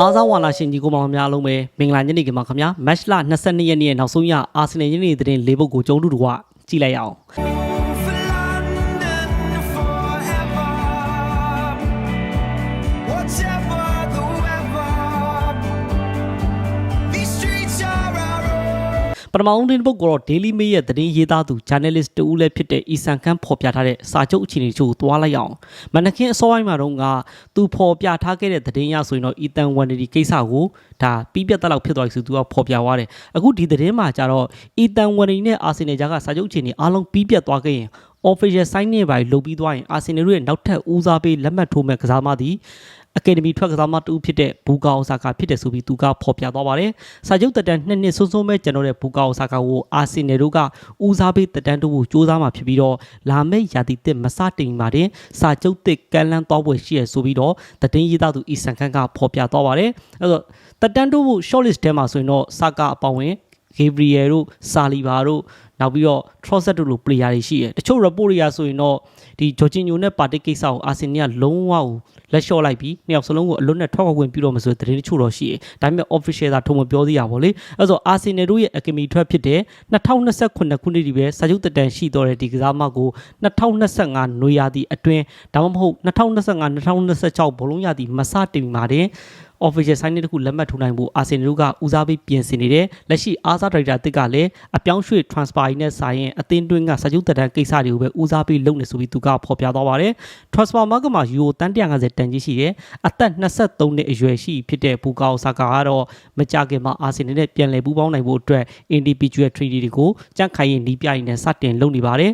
အားစားဝါနာရှင်ကြီးကိုမောင်များအားလုံးပဲမင်္ဂလာညနေခင်းပါခင်ဗျာမတ်လ22ရက်နေ့ရဲ့နောက်ဆုံးရအာဆင်နယ်ညနေသတင်း၄ပုဒ်ကိုကျုံတို့တို့ကကြည့်လိုက်ရအောင် ပထမဦးသတင်းပုဒ်ကတော့ Daily Mail ရဲ့သတင်းရေးသားသူ journalist တူဦးလည်းဖြစ်တဲ့ Isan Khan ဖော်ပြထားတဲ့စာချုပ်အခြေအနေတချို့ကိုသွားလိုက်အောင်မနက်ခင်းအစောပိုင်းမှာတော့ကသူဖော်ပြထားခဲ့တဲ့သတင်းရဆိုရင်တော့ Ethan Wandy ကိစ္စကိုဒါပြီးပြတ်တက်လောက်ဖြစ်သွားပြီဆိုသူကဖော်ပြသွားတယ်အခုဒီသတင်းမှာကျတော့ Ethan Wandy နဲ့ Arsenal ကြားကစာချုပ်အခြေအနေအားလုံးပြီးပြတ်သွားခဲ့ရင် official sign နဲ့ပါလုပ်ပြီးသွားရင် Arsenal တို့ရဲ့နောက်ထပ်ဦးစားပေးလက်မှတ်ထိုးမဲ့ကစားမသည် အကယ်ဒမီထွက်ကစားမတူဖြစ်တဲ့ဘူကာအိုဆာကာဖြစ်တယ်ဆိုပြီးသူကဖော်ပြသွားပါတယ်။စာချုပ်တက်တန်နှစ်နှစ်ဆုံးဆုံးမဲ့ကျွန်တော်တဲ့ဘူကာအိုဆာကာကိုအာဆင်နယ်တို့ကဦးစားပေးတက်တန်တို့ကိုစူးစမ်းမှာဖြစ်ပြီးတော့လာမယ့်ရာသီတစ်မစတင်မှာတင်စာချုပ်တစ်ကန်လန်းသွားပွဲရှိရဆိုပြီးတော့တည်င်းရေးသားသူအီဆန်ခန့်ကဖော်ပြသွားပါတယ်။အဲဆိုတက်တန်တို့ကို short list ထဲမှာဆိုရင်တော့ဆာကာအပောင်ဝင် Gabriel တို့စာလီဘာတို့နောက်ပြီးတော့ Trossard တို့လို player တွေရှိတယ်တချို့ report တွေကဆိုရင်တော့ဒီဂျော်ဂျင်ညိုနဲ့ပါတိကိစ္စကိုအာဆင်နယ်ကလုံးဝကိုလက်လျှော့လိုက်ပြီးနှစ်ယောက်စလုံးကိုအလွတ်နဲ့ထွက်ခွင့်ပြုတော့မဆိုတဲ့သတင်းတချို့တော့ရှိတယ်ဒါပေမဲ့ official သာထုံမပြောသေးရပါဘောလေအဲဆိုအာဆင်နယ်တို့ရဲ့ academy ထွက်ဖြစ်တဲ့2029ခုနှစ်ဒီပဲစာချုပ်တက်တန်ရှိတော့တဲ့ဒီကစားမကို2025နွေရာသီအတွင်းဒါမှမဟုတ်2025 2026ဘောလုံးရာသီမစတင်မှာတင် official sign တစ်ခုလက်မှတ်ထိုးနိုင်ဖို့အာဆင်နယ်တို့ကဦးစားပေးပြင်ဆင်နေတယ်လက်ရှိအားစားဒရိုက်တာတစ်ကလည်းအပြောင်းရွှေ့ transfer နဲ့စာရင်အသင်းတွင်းကစာချုပ်တက်တန်ကိစ္စတွေကိုပဲဦးစားပေးလုပ်နေဆိုပြီးသူကဖော်ပြသွားပါတယ် transfer market မှာ euro တန်150တန်ကြီးရှိတယ်အသက်23နှစ်အရွယ်ရှိဖြစ်တဲ့ဘူကာအိုဆာကာကတော့မကြခင်မှာအာဆင်နယ်နဲ့ပြန်လည်ပူးပေါင်းနိုင်ဖို့အတွက် individual treaty တွေကိုကြန့်ခိုင်ရင်နီးပြရင်နဲ့စတင်လုပ်နေပါတယ်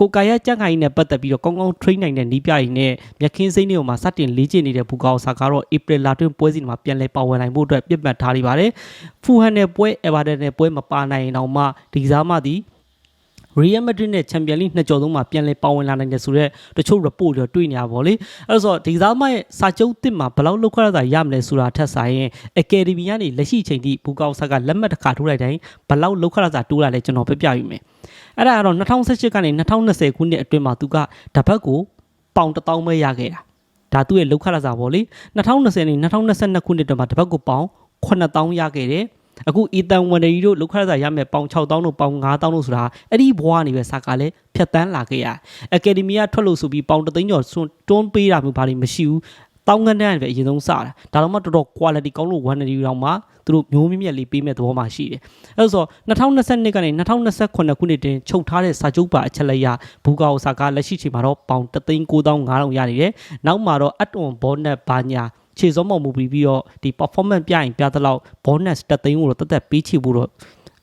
ကိုကာယကြန့်ခိုင်နဲ့ပတ်သက်ပြီးတော့ကောင်းကောင်း train နိုင်တဲ့နီးပြရင်နဲ့မြက်ခင်းစိမ့်တွေကိုမှာစတင်လေ့ကျင့်နေတဲ့ဘူကာအိုဆာကာကတော့ April လတွင်ပွဲစဉ်မှာပြန်လည်ပါဝင်နိုင်ဖို့အတွက်ပြစ်မှတ်ထားနေပါတယ်ဖူဟန်နဲ့ပွဲ Everton နဲ့ပွဲမပါနိုင်ရင်တော့မှဒီကစားမသည် Real Madrid နဲ့ Champions League နှစ်ကြော်သုံးမှာပြန်လည်ပါဝင်လာနိုင်တယ်ဆိုတော့တချို့ report တွေတွေ့နေရပါဗောလေအဲ့တော့ဒီကစားမရဲ့စာချုပ်တစ်မှာဘယ်လောက်လောက်ခရတာရမလဲဆိုတာထက်ဆိုင်ရင် Academy ကနေလက်ရှိချိန်ထိဘူကောက်ဆက်ကလက်မှတ်တစ်ခါထိုးလိုက်တိုင်းဘယ်လောက်လောက်ခရတာတိုးလာလဲကျွန်တော်ပြပြယူမယ်အဲ့ဒါကတော့2018ကနေ2020ခုနှစ်အတွင်းမှာသူကတပတ်ကိုပေါင်1000ပဲရခဲ့တာ ဒါသူ့ရဲ့လောက်ခရတာဗောလေ2020နဲ့2022ခုနှစ်အတွင်းမှာတပတ်ကိုပေါင်9000ရခဲ့တယ်အခုအီတန်ဝန်ဒီတို့လောက်ခရစာရမယ်ပေါင်6000တို့ပေါင်9000တို့ဆိုတာအဲ့ဒီဘွားနေပဲစာကလည်းဖြတ်တန်းလာခဲ့ရအကယ်ဒမီကထွက်လို့ဆိုပြီးပေါင်တသိန်းကျော်စွန့်တွန်းပေးတာမျိုးဘာလို့မရှိဘူး တောင်းငန်းတန်းပဲအရင်ဆုံးစတာဒါတော့မှတော်တော် quality ကောင်းလို့1ဒီတောင်မှသူတို့မျိုးမြင့်မြတ်လေးပေးမဲ့သဘောမှရှိတယ်အဲဆို2022ကနေ2029ခုနှစ်တင်ချုပ်ထားတဲ့စာချုပ်ပါအချက်လက်ရဘူကာအိုဆာကလက်ရှိချိန်မှာတော့ပေါင်3,9500ရနေတယ်နောက်မှာတော့ add on bonus ဘာညာခြေစောမော်မူပြီးပြီးတော့ဒီ performance ပြရင်ပြသလောက် bonus တသိန်းကိုတော့တက်တက်ပေးချဖို့တော့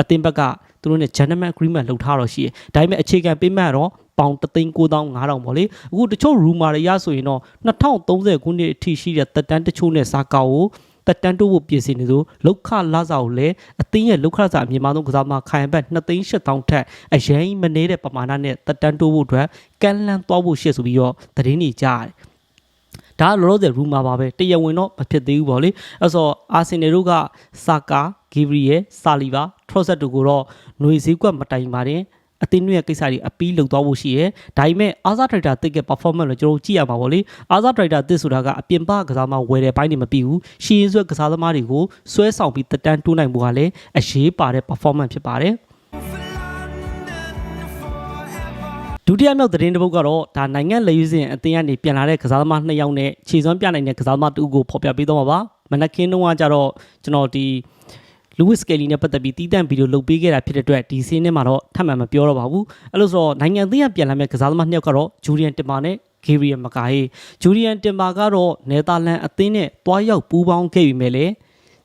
အသင်းဘက်ကသူတို့နဲ့ gentleman agreement လုပ်ထားတော့ရှိတယ်ဒါပေမဲ့အခြေခံပေးမှတော့ ပေါင်3,9500ပေါ့လေအခုတချို့ rumor တွေရဆိုရင်တော့2030ခုနှစ်အထိရှိတဲ့တက်တန်းတချို့နဲ့စာကောက်ကိုတက်တန်းတိုးဖို့ပြင်ဆင်နေသူလောက်ခလာစာကိုလည်းအသင်းရဲ့လောက်ခလာစာအမြင့်မားဆုံးကစားမခိုင်ဘတ်2,8000ထက်အရင်မနေတဲ့ပမာဏနဲ့တက်တန်းတိုးဖို့အတွက်ကန်လန်းသွားဖို့ရှေ့ဆိုပြီးတော့သတင်းတွေကြားရတယ်ဒါကလောလောဆယ် rumor ပါပဲတရားဝင်တော့မဖြစ်သေးဘူးပေါ့လေအဲ့ဆိုအာဆင်နယ်တို့ကစာကာဂီဗရီယယ်ဆာလီဘာထရော့ဆက်တို့ကိုတော့ຫນွေစည်းကွက်မတိုင်ပါတယ် အတင်းတွေရဲ့ကိစ္စတွေအပီးလုံသွားဖို့ရှိရဲဒါပေမဲ့အာဇာဒရိုက်တာတစ်က performance လို့ကျွန်တော်ကြည့်ရမှာပေါ့လေအာဇာဒရိုက်တာတစ်ဆိုတာကအပြင်ပကစားမဝယ်တဲ့ဘိုင်းတွေမပြီးဘူးရှီရင်ဆွဲကစားသမားတွေကိုဆွဲဆောင်ပြီးတက်တန်းတိုးနိုင်ဖို့ကလည်းအရေးပါတဲ့ performance ဖြစ်ပါတယ် For London forever. ဒုတိယမြောက်သတင်းတစ်ပုဒ်ကတော့ဒါနိုင်ငံလေယူစဉ်အသင်းကနေပြန်လာတဲ့ကစားသမားနှစ်ယောက်နဲ့ခြေစွမ်းပြနိုင်တဲ့ကစားသမားတူကိုဖော်ပြပေးတော့မှာပါမနက်ခင်းတုန်းကကြတော့ကျွန်တော်ဒီ လူးဝစ်ကယ်လီနဲ့ပတ်သက်ပြီးတီးတန့်ဗီဒီယိုလုပ်ပေးခဲ့တာဖြစ်တဲ့အတွက်ဒီစီးနဲ့မှာတော့ထပ်မံမပြောတော့ပါဘူးအဲ့လိုဆိုတော့နိုင်ငံအသင်းကပြန်လာမဲ့ကစားသမားနှစ်ယောက်ကတော့ဂျူရီယန်တင်မာနဲ့ဂေရီယန်မကာဟေဂျူရီယန်တင်မာကတော့နယ်သာလန်အသင်းနဲ့တွားရောက်ပူးပေါင်းခဲ့ပြီမဲ့လေ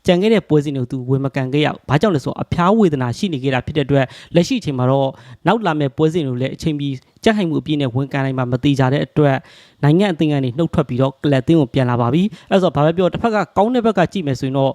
ကြံခဲ့တဲ့ပွဲစဉ်တွေကိုသူဝင်မကန်ခဲ့ရဘူး။ဘာကြောင့်လဲဆိုတော့အဖျားဝေဒနာရှိနေခဲ့တာဖြစ်တဲ့အတွက်လက်ရှိအချိန်မှာတော့နောက်လာမဲ့ပွဲစဉ်တွေလည်းအချိန်ပြီးကြက်ဟိုင်မှုအပြည့်နဲ့ဝန်ကန်နိုင်မှာမတိကြတဲ့အတွက်နိုင်ငံအသင်းကနေနှုတ်ထွက်ပြီးတော့ကလပ်သင်းကိုပြန်လာပါပြီ။အဲဆိုတော့ဘာပဲပြောတစ်ဖက်ကကောင်းတဲ့ဘက်ကကြည့်မယ်ဆိုရင်တော့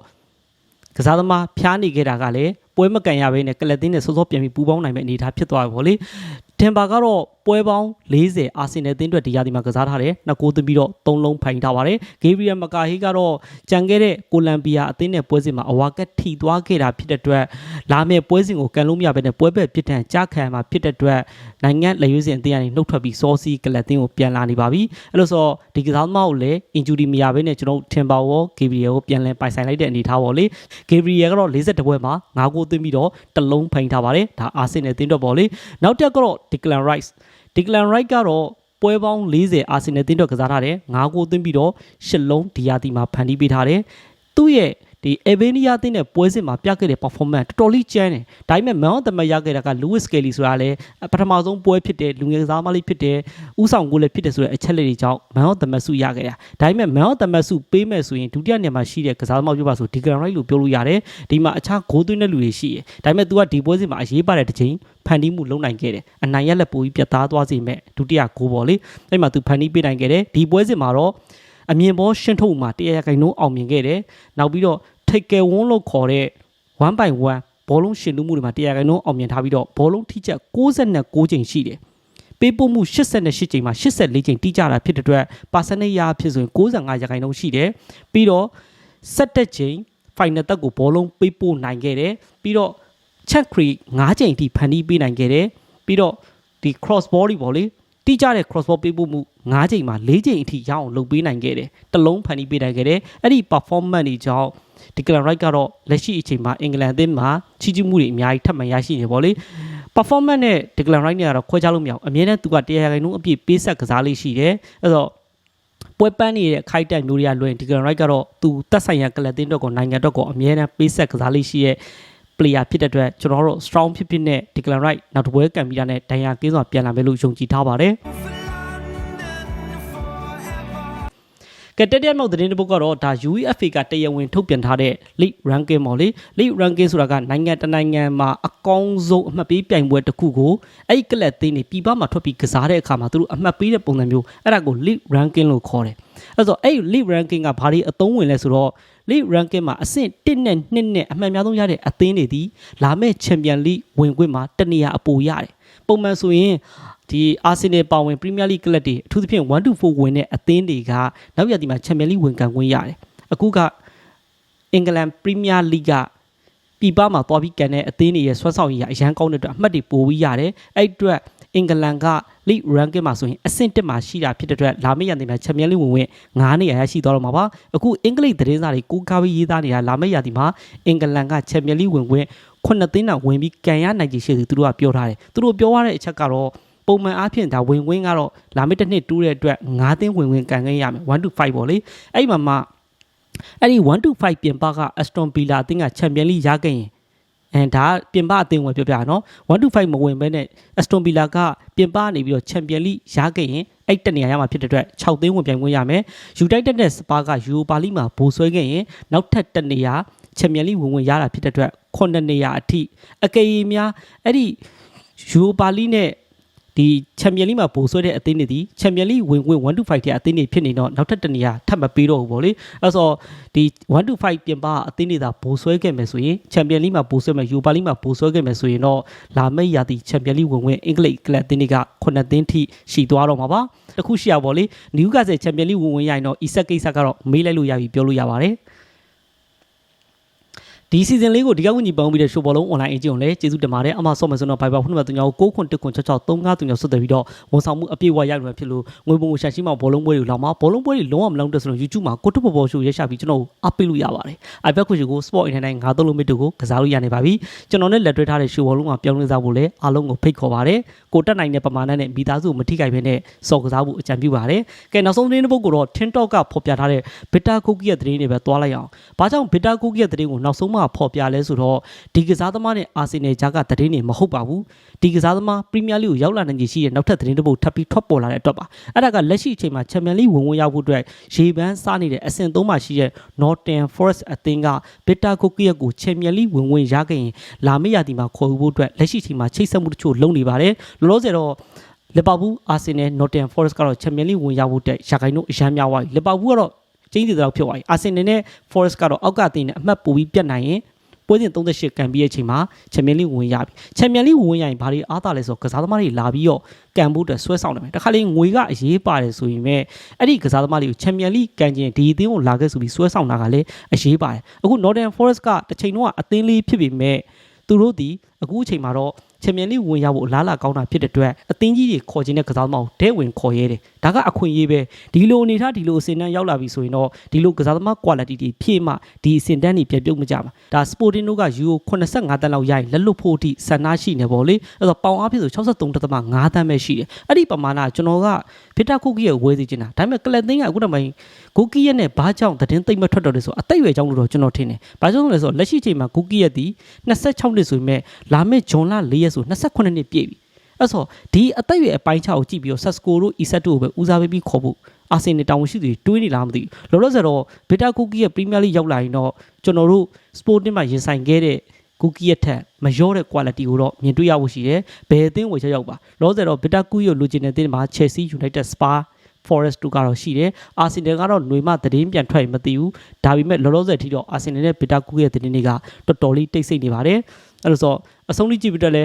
ကစားသမားဖျားနေခဲ့တာကလည်းပွဲမကန်ရဘဲနဲ့ကလပ်သင်းနဲ့စောစောပြန်ပြီးပူးပေါင်းနိုင်မဲ့အနေအထားဖြစ်သွားပြီဗောလေ။တင်ပါကတော့ ပွဲပေါင်း40အာဆင်နယ်အသင်းအတွက်ဒီရာသီမှာကစားထားတယ်နှစ်ကိုးသွင်းပြီးတော့3လုံးဖိုင်ထားပါတယ်ဂေဘရီယယ်မကာဟီကတော့ကြံခဲ့တဲ့ကိုလံဘီယာအသင်းနဲ့ပွဲစဉ်မှာအဝါကက်ထိသွားခဲ့တာဖြစ်တဲ့အတွက်လာမယ့်ပွဲစဉ်ကိုကန်လို့မရဘဲနဲ့ပွဲပဲပြစ်ဒဏ်ကြားခံရမှာဖြစ်တဲ့အတွက်နိုင်ငံလက်ရွေးစင်အသင်းကနေနှုတ်ထွက်ပြီးစောစီကလပ်အသင်းကိုပြန်လာနေပါပြီအဲ့လိုဆိုဒီကစားသမားကိုလည်း injury မရဘဲနဲ့ကျွန်တော်ထင်ပါဝေါ်ဂေဘရီယယ်ကိုပြန်လည်ပိုင်ဆိုင်လိုက်တဲ့အနေအထားပေါ့လေဂေဘရီယယ်ကတော့42ပွဲမှာ9ဂိုးသွင်းပြီးတော့တစ်လုံးဖိုင်ထားပါတယ်ဒါအာဆင်နယ်အသင်းအတွက်ပေါ့လေနောက်တစ်ကတော့ Declan Rice Declan Rice ကတော့ပွဲပေါင်း40အာဆင်နယ်တင်းတော့ကစားထားတယ်9ဂိုးသွင်းပြီးတော့10လုံးဒီယာတီမှာဖန်တီးပေးထားတယ်သူ့ရဲ့ ဒီ Evania အသင်းနဲ့ပွဲစဉ်မှာပြခဲ့တဲ့ performance တော်တော်လေးကျန်းတယ်ဒါပေမဲ့ Man of the Match ရခဲ့တာက Lewis Kelly ဆိုတာလည်းပထမဆုံးပွဲဖြစ်တဲ့လူငယ်ကစားမလေးဖြစ်တဲ့ဥဆောင်ကိုလည်းဖြစ်တယ်ဆိုတဲ့အချက်လက်တွေကြောင့် Man of the Match ဆုရခဲ့တာဒါပေမဲ့ Man of the Match ဆုပေးမယ်ဆိုရင်ဒုတိယနေရာမှာရှိတဲ့ကစားသမားပြောပါဆို Declan Rice လို့ပြောလို့ရတယ်ဒီမှာအခြားဂိုးသွင်းတဲ့လူတွေရှိတယ်ဒါပေမဲ့ तू ကဒီပွဲစဉ်မှာအရေးပါတဲ့တစ်ချိန်ဖန်တီးမှုလုပ်နိုင်ခဲ့တယ်အနိုင်ရလက်ပိုပြီးပြတ်သားသွားစေမဲ့ဒုတိယဂိုးပေါ့လေအဲ့မှာ तू ဖန်တီးပေးနိုင်ခဲ့တယ်ဒီပွဲစဉ်မှာတော့အမြင်ပေါ်ရှင်းထုတ်မှာတရားရခိုင်နှုန်းအောင်မြင်ခဲ့တယ်နောက်ပြီးတော့ ထိတ်ကယ်ဝန်းလို့ခေါ်တဲ့1 by 1ဘောလုံးရှင်လူမှုတွေမှာတရားခိုင်နှုန်းအောင်မြင်ထားပြီးတော့ဘောလုံးထိချက်69ချိန်ရှိတယ်ပေးပို့မှု88ချိန်မှာ84ချိန်တိကျတာဖြစ်တဲ့အတွက်ပါစနေရဖြစ်ဆိုရင်65ရာခိုင်နှုန်းရှိတယ်ပြီးတော့17ချိန် final တက်ကိုဘောလုံးပေးပို့နိုင်ခဲ့တယ်ပြီးတော့ check cree 9ချိန်အထိဖန်တီးပေးနိုင်ခဲ့တယ်ပြီးတော့ဒီ cross ball တွေပေါ့လေတိကျတဲ့ cross ball ပေးပို့မှု 9ချိန်မှာ4ချိန်အထိရအောင်လုပ်ပေးနိုင်ခဲ့တယ်တလုံးဖန်တီးပေးနိုင်ခဲ့တယ်အဲ့ဒီ performance တွေကြောင့်ဒီ Clan Right ကတော့လက်ရှိအချိန်မှာအင်္ဂလန်အသင်းမှာချီးကျူးမှုတွေအများကြီးထပ်မံရရှိနေပေါ့လေ performance နဲ့ Declan Rice နဲ့ကတော့ခွဲခြားလို့မရအောင်အမြဲတမ်းသူကတရားခိုင်နှုန်းအပြည့်ပေးဆက်ကစားလေးရှိတယ်အဲ့တော့ပွဲပန်းနေတဲ့ခိုက်တက်မျိုးတွေကလွင် Declan Rice ကတော့သူတက်ဆိုင်ရာကလပ်တင်းတော့ကိုနိုင်ငံတော့ကိုအမြဲတမ်းပေးဆက်ကစားလေးရှိရဲ့ player ဖြစ်တဲ့အတွက်ကျွန်တော်တို့ strong ဖြစ်ဖြစ်နဲ့ Declan Rice နောက်တစ်ပွဲကံပြီးတာနဲ့ဒဏ်ရာကင်းစွာပြန်လာမယ်လို့ယုံကြည်ထားပါတယ် ကတက်တဲ့နောက်သတင်းတစ်ပုဒ်ကတော့ဒါ UEFA ကတရားဝင်ထုတ်ပြန်ထားတဲ့ League Ranking ပေါ့လေ League Ranking ဆိုတာကနိုင်ငံတစ်နိုင်ငံမှာအကောင်းဆုံးအမှတ်ပေးပြိုင်ပွဲတစ်ခုကိုအဲ့ဒီကလပ်သေးနေပြည်ပမှာထွက်ပြီးကစားတဲ့အခါမှာသူတို့အမှတ်ပေးတဲ့ပုံစံမျိုးအဲ့ဒါကို League Ranking လို့ခေါ်တယ်အဲ့တော့အဲ့ဒီ League Ranking ကဘာတွေအသုံးဝင်လဲဆိုတော့ League Ranking မှာအဆင့်1နဲ့2နဲ့အမှတ်များဆုံးရတဲ့အသင်းတွေဒီလာမယ့် Champion League ဝင်ခွင့်မှာတနေရာအပိုရတယ် ပုံမှန်ဆိုရင်ဒီအာဆင်နယ်ပါဝင်ပရီးမီးယားလိဂ်ကလပ်တွေအထူးသဖြင့်1 to 4ဝင်တဲ့အသင်းတွေကနောက်ရည်ဒီမှာချန်ပီယံလိဝင်ကန်ခွင့်ရတယ်အခုကအင်္ဂလန်ပရီးမီးယားလိဂ်ကပြည်ပမှာသွားပြီးကန်တဲ့အသင်းတွေရဲ့ဆွမ်းဆောင်ရည်အရန်ကောင်းတဲ့အတွက်အမှတ်တွေပိုပြီးရတယ်အဲ့အတွက် အင်္ဂလန်က League Ranking မှာဆိုရင်အဆင့်1မှာရှိတာဖြစ်တဲ့အတွက်လာမယ့်ရည်ဒီမှာချန်ပီယံလိဝင်ဝင်9နေရာရရှိသွားတော့မှာပါအခုအင်္ဂလိပ်သတင်းစာတွေကိုကားပြီးရေးသားနေတာလာမယ့်ရည်ဒီမှာအင်္ဂလန်ကချန်ပီယံလိဝင်ဝင်ခုနှစ်သိန်းတောင်ဝင်ပြီးကန်ရနိုင်ချေရှိသူတို့ကပြောထားတယ်သူတို့ပြောရတဲ့အချက်ကတော့ပုံမှန်အားဖြင့်ဒါဝင်ဝင်ကတော့လာမယ့်တစ်နှစ်တူးတဲ့အတွက်9သင်းဝင်ဝင်ကန်ခဲ့ရမယ်1 to 5ပေါ့လေအဲ့ဒီမှာမှအဲ့ဒီ1 to 5ပြင်ပက Aston Villa အသင်းကချန်ပီယံလိရခဲ့ရင် အဲဒါပြင်ပအသင်းဝင်ပြောပြနော်1 to 5မဝင်ဘဲနဲ့ Aston Villa ကပြင်ပကနေပြီးတော့ချန်ပီယံလိရခဲ့ရင်အဲ့တနေရာရမှာဖြစ်တဲ့အတွက်6သင်းဝင်ပြိုင်ခွင့်ရမယ် United နဲ့ Spurs က Europa League မှာဘိုးဆွဲခဲ့ရင်နောက်ထပ်တနေရာချန်ပီယံလိဝင်ဝင်ရတာဖြစ်တဲ့အတွက်9နေရာအထိအကယ်၍များအဲ့ဒီ Europa League နဲ့ ဒီချန်ပီယံလိမှာပို့ဆွဲတဲ့အသင်းတွေဒီချန်ပီယံလိဝင်ဝင်1 to 5တဲ့အသင်းတွေဖြစ်နေတော့နောက်ထပ်တနေရာထပ်မပေးတော့ဘူးဗောလေအဲ့ဆိုဒီ1 to 5ပြင်ပအသင်းတွေသာပို့ဆွဲခဲ့မယ်ဆိုရင်ချန်ပီယံလိမှာပို့ဆွဲမယ်ယူပါလိမှာပို့ဆွဲခဲ့မယ်ဆိုရင်တော့လာမယ့်ရာသီချန်ပီယံလိဝင်ဝင်အင်္ဂလိပ်ကလပ်အသင်းတွေက9သင်းထိရှိသွားတော့မှာပါတခုရှိရဗောလေနယူကာဆယ်ချန်ပီယံလိဝင်ဝင်ရရင်တော့အီဆက်ကိစ္စကတော့မေးလိုက်လို့ရပြီပြောလို့ရပါတယ် ဒီ season လေးကိုဒီကကူညီပေါင်းပြီးတဲ့ show ဘောလုံး online အကျင့်ကိုလည်းကျေးဇူးတင်ပါတယ်အမဆော့မယ်ဆိုတော့ Viber ဖုန်းနံပါတ်3ကို6ခွန်1ခွန်6 6 3 5 3ဆက်သွယ်ပြီးတော့ဝန်ဆောင်မှုအပြည့်အဝရယူမှာဖြစ်လို့ငွေပုံကိုရှာရှိမှဘောလုံးပွဲတွေလောက်မှာဘောလုံးပွဲတွေလုံးဝမလုံးတဲ့ဆိုတော့ YouTube မှာကိုတုပေါ်ပေါ် show ရက်ရှာပြီးကျွန်တော်အပ်ပေးလို့ရပါတယ် iPad ခွင့်ကို Sport Internet 9သုံးလုံးမစ်တို့ကိုကစားလို့ရနေပါပြီကျွန်တော်နဲ့လက်တွဲထားတဲ့ show ဘောလုံးမှာပြောင်းလဲစားဖို့လည်းအားလုံးကိုဖိတ်ခေါ်ပါတယ်ကိုတက်နိုင်တဲ့ပမာဏနဲ့မိသားစုကိုမထိခိုက်ဘဲနဲ့စော်ကစားဖို့အကြံပြုပါတယ်ကဲနောက်ဆုံးသတင်းတစ်ပုဒ်ကိုတော့ TikTok ကဖော်ပြထားတဲ့ Beta Cookie ရဲ့သတင်းတွေပဲသွားလိုက်အောင်ဘာကြောင့် Beta Cookie ရဲ့သတင်းကိုနောက်ဆုံးမှဖော်ပြလဲဆိုတော့ဒီကစားသမားနဲ့အာဆင်နယ်ဂျာကသတင်းတွေမဟုတ်ပါဘူးဒီကစားသမားပရီးမီးယားလိကိုရောက်လာနိုင်ခြေရှိတဲ့နောက်ထပ်သတင်းတစ်ပုဒ်ထပ်ပြီးထွက်ပေါ်လာတဲ့အတွက်ပါအဲ့ဒါကလက်ရှိအချိန်မှာချန်ပီယံလိဝင်ဝင်ရောက်ဖို့အတွက်ရေပန်းစားနေတဲ့အဆင့်3မှာရှိတဲ့ Northern Forest အသင်းက Beta Cookie ကိုချန်ပီယံလိဝင်ဝင်ရခဲ့ရင်လာမယ့်ရာသီမှာခေါ်ယူဖို့အတွက်လက်ရှိအချိန်မှာချိတ်ဆက်မှုတချို့လုပ်နေပါတယ်လောလောဆယ်တော့လီဗာပူးအာဆင်နယ် Nottingham Forest ကတော့ချန်ပီယံလိဝင်ရောက်ဖို့အတွက်ရာခိုင်နှုန်းအရန်များသွားပြီလီဗာပူးကတော့ ကျင်းစီတော့ဖြစ်သွားပြီအာဆင်နယ်နဲ့ Forest ကတော့အောက်ကအသင်းနဲ့အမှတ်ပိုပြီးပြတ်နိုင်ရင်ပွဲစဉ်38ကန်ပြီးရဲ့အချိန်မှာချန်ပီယံလိဝင်ရပြီချန်ပီယံလိဝင်ရရင်ဘာတွေအားသာလဲဆိုတော့ကစားသမားတွေလာပြီးတော့ကန်ဖို့အတွက်ဆွဲဆောင်တယ်မယ်တခါလေငွေကအရေးပါတယ်ဆိုရင်မဲ့အဲ့ဒီကစားသမားတွေကိုချန်ပီယံလိကန်ခြင်းဒီအသင်းကိုလာခဲ့ဆိုပြီးဆွဲဆောင်တာကလည်းအရေးပါတယ်အခု Northern Forest ကတစ်ချိန်တော့အသင်းလေးဖြစ်ပေမဲ့သူတို့ဒီအခုအချိန်မှာတော့ ချန်ပီယံလိဝင်ရဖို့အလားအလာကောင်းတာဖြစ်တဲ့အတွက်အသင်းကြီးတွေခေါ်ခြင်းတဲ့ကစားသမားကိုဒဲဝင်ခေါ်ရဲတယ်ဒါကအခွင့်အရေးပဲဒီလိုအနေထားဒီလိုအစင်တန်းရောက်လာပြီဆိုရင်တော့ဒီလိုကစားသမား quality တွေဖြည့်မှဒီအစင်တန်းတွေပြပြုတ်မကြမှာဒါ Sporting တို့က Euro 85တန်းလောက်ရရင်လက်လွတ်ဖို့အထိဆန္ဒရှိနေပေါ့လေအဲ့တော့ပေါင်အားဖြင့်ဆို63.5တန်းပဲရှိတယ်အဲ့ဒီပမာဏကကျွန်တော်ကဗစ်တာကုကီရဲ့ဝယ်စီချင်တာဒါပေမဲ့ကလပ်သိန်းကအခုတည်းကဂိုကီရဲ့နဲ့ဘာကြောင့်သတင်းသိမ့်မထွက်တော့လဲဆိုအသိအရွယ်ကြောင့်လို့တော့ကျွန်တော်ထင်တယ်ဘာကြောင့်လဲဆိုတော့လက်ရှိချိန်မှာဂိုကီရဲ့ဒီ26နှစ်ဆိုပေမဲ့လာမယ့်ဂျွန်လ4ရက်ဆို28နှစ်ပြည့်ပြီအဲ့ဆိုဒီအသက်အရွယ်အပိုင်းခြားကိုကြည့်ပြီးတော့ဆက်စကိုတို့အီဆက်တို့ကိုပဲဦးစားပေးပြီးခေါ်ဖို့အာဆင်နယ်တောင်ရှိသူတွေတွေးနေလားမသိဘူးလောလောဆယ်တော့ဗီတာကူကီရဲ့ပရီးမီးယားလိရောက်လာရင်တော့ကျွန်တော်တို့စပိုတင်မှာရင်ဆိုင်ခဲ့တဲ့ကူကီရဲ့ထက်မလျော့တဲ့ quality ကိုတော့မြင်တွေ့ရဖို့ရှိတယ်ဘယ်အသင်းဝယ်ချက်ရောက်ပါလောလောဆယ်တော့ဗီတာကူရဲ့လိုချင်တဲ့အသင်းမှာ Chelsea United Spa Forest တို့ကတော့ရှိတယ်အာဆင်နယ်ကတော့ຫນွေမှသတင်းပြန်ထွက်ရင်မသိဘူးဒါပေမဲ့လောလောဆယ်ထိတော့အာဆင်နယ်နဲ့ဗီတာကူရဲ့သတင်းတွေကတော်တော်လေးတိတ်ဆိတ်နေပါတယ်အဲ့လိုဆိုအဆုံးထိကြည့်ပြီးတော့လဲ